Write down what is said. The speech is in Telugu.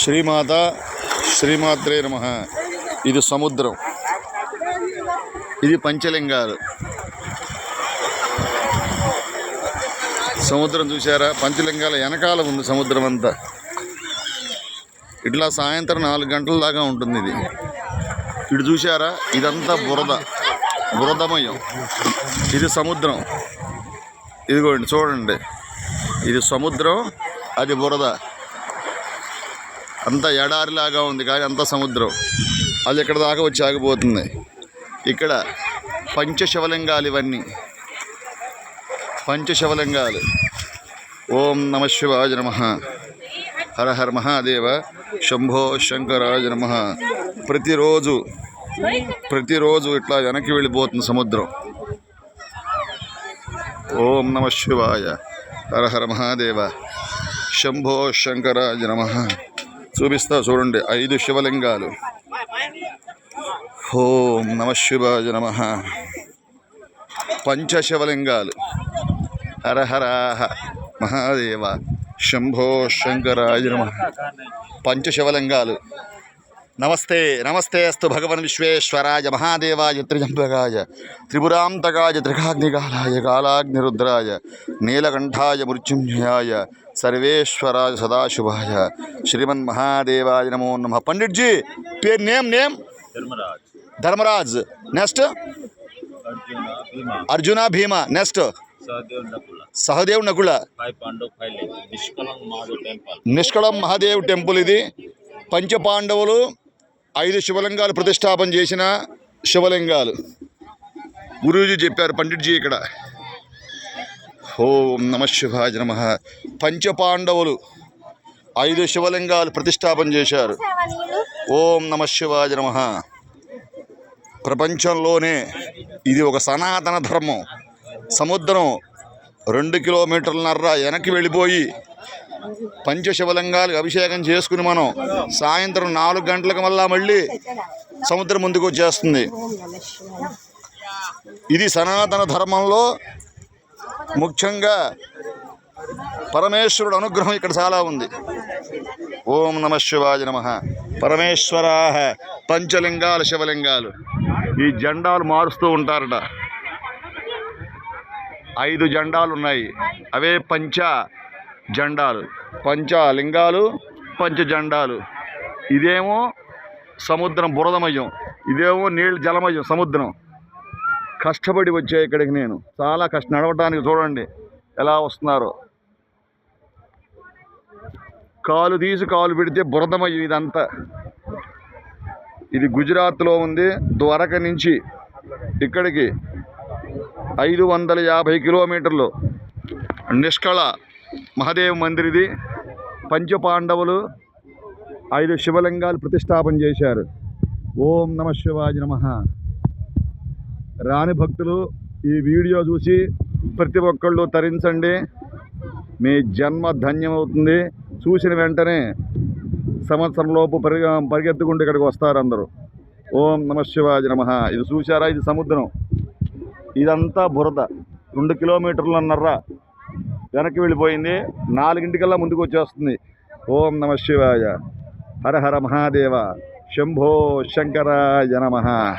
శ్రీమాత శ్రీమాత్రే నమ. ఇది సముద్రం. ఇది పంచలింగాలు. సముద్రం చూసారా పంచలింగాల వెనకాల ఉంది సముద్రం అంతా. ఇట్లా సాయంత్రం నాలుగు గంటల దాకా ఉంటుంది ఇది. ఇటు చూసారా ఇదంతా బురద. బురదమయం. ఇది సముద్రం. ఇదిగోండి చూడండి. ఇది సముద్రం అది బురద. అంత ఎడారిలాగా ఉంది కానీ అంత సముద్రం. అది ఇక్కడ దాకా వచ్చి ఆగిపోతుంది. ఇక్కడ పంచశివలింగాలు ఇవన్నీ. పంచశివలింగాలు. ఓం నమ శివాయ నమ. హర హర మహాదేవ శంభో శంకరాజ నమ. ప్రతిరోజు ప్రతిరోజు ఇట్లా వెనక్కి వెళ్ళిపోతుంది సముద్రం. ఓం నమ శివాయ. హర హర మహాదేవ శంభో శంకరాజ నమ. చూపిస్తా చూడండి ఐదు శివలింగాలు. ఓం నమ శివాయ నమ. పంచశివలింగాలు హర హర మహాదేవ. శంభో శంకరాయ నమ. పంచశివలింగాలు నమస్తే నమస్తే అస్తు భగవన్ విశ్వేశ్వరాయ మహాదేవాయ త్రిజంబగాయ త్రిపురాంతకాయ త్రికాగ్నికాలాయ కాలాగ్నిరుద్రాయ నీలకంఠాయ మృత్యుంజయాయ సర్వేశ్వరాయ సదాశివాయ శ్రీమన్ మహాదేవాయ నమో నమ. పండిట్జీ పేరు name name? Dharmaraj. Dharmaraj. Next? Arjuna Bheema. Next? Sahadev Nakula. Nishkalank Mahadev temple ఇది. పంచపాండవులు ఐదు శివలింగాలు ప్రతిష్టాపన చేసిన శివలింగాలు. గురూజీ చెప్పారు పండిట్జీ ఇక్కడ. ఓం నమ శివాజ నమ. పంచపాండవులు ఐదు శివలింగాలు ప్రతిష్టాపన చేశారు. ఓం నమ శివాజ నమ. ప్రపంచంలోనే ఇది ఒక సనాతన ధర్మం. సముద్రం రెండు కిలోమీటర్లన్నర వెనక్కి వెళ్ళిపోయి పంచశివలింగాలకు అభిషేకం చేసుకుని మనం సాయంత్రం నాలుగు గంటలకు మళ్ళా మళ్ళీ సముద్రం ముందుకు వచ్చేస్తుంది. ఇది సనాతన ధర్మంలో ముఖ్యంగా పరమేశ్వరుడు అనుగ్రహం ఇక్కడ చాలా ఉంది. ఓం నమ శివాయ నమ. పరమేశ్వరా పంచలింగాలు శివలింగాలు. ఈ జెండాలు మారుస్తూ ఉంటారట. ఐదు జెండాలు ఉన్నాయి. అవే పంచ జెండాలు పంచ లింగాలు పంచ జెండాలు ఇదేమో సముద్రం బురదమయం ఇదేమో నీళ్ళు జలమయం సముద్రం. కష్టపడి వచ్చే ఇక్కడికి నేను. చాలా కష్ట నడవటానికి చూడండి ఎలా వస్తున్నారో. కాలు తీసి కాలు పెడితే బురదమయం ఇదంతా. ఇది గుజరాత్లో ఉంది ద్వారక నుంచి ఇక్కడికి ఐదు వందల యాభై కిలోమీటర్లు. నిష్కళ మహాదేవ్ మందిర్ ఇది పంచపాండవులు ఐదు శివలింగాలు ప్రతిష్టాపన చేశారు. ఓం నమ శివాజ నమ. రాని భక్తులు ఈ వీడియో చూసి ప్రతి ఒక్కళ్ళు తరించండి. మీ జన్మ ధన్యమవుతుంది. చూసిన వెంటనే సంవత్సరంలోపు పరిగ పరిగెత్తుకుంటూ ఇక్కడికి వస్తారు అందరూ. ఓం నమ శివాజ నమ. ఇది చూసారా ఇది సముద్రం. ఇదంతా బురద. రెండు కిలోమీటర్లన్నర వెనక్కి వెళ్ళిపోయింది. నాలుగింటికల్లా ముందుకు వచ్చేస్తుంది ఓం నమ శివాయ. హర హర మహాదేవ. శంభో శంకరాయ నమ.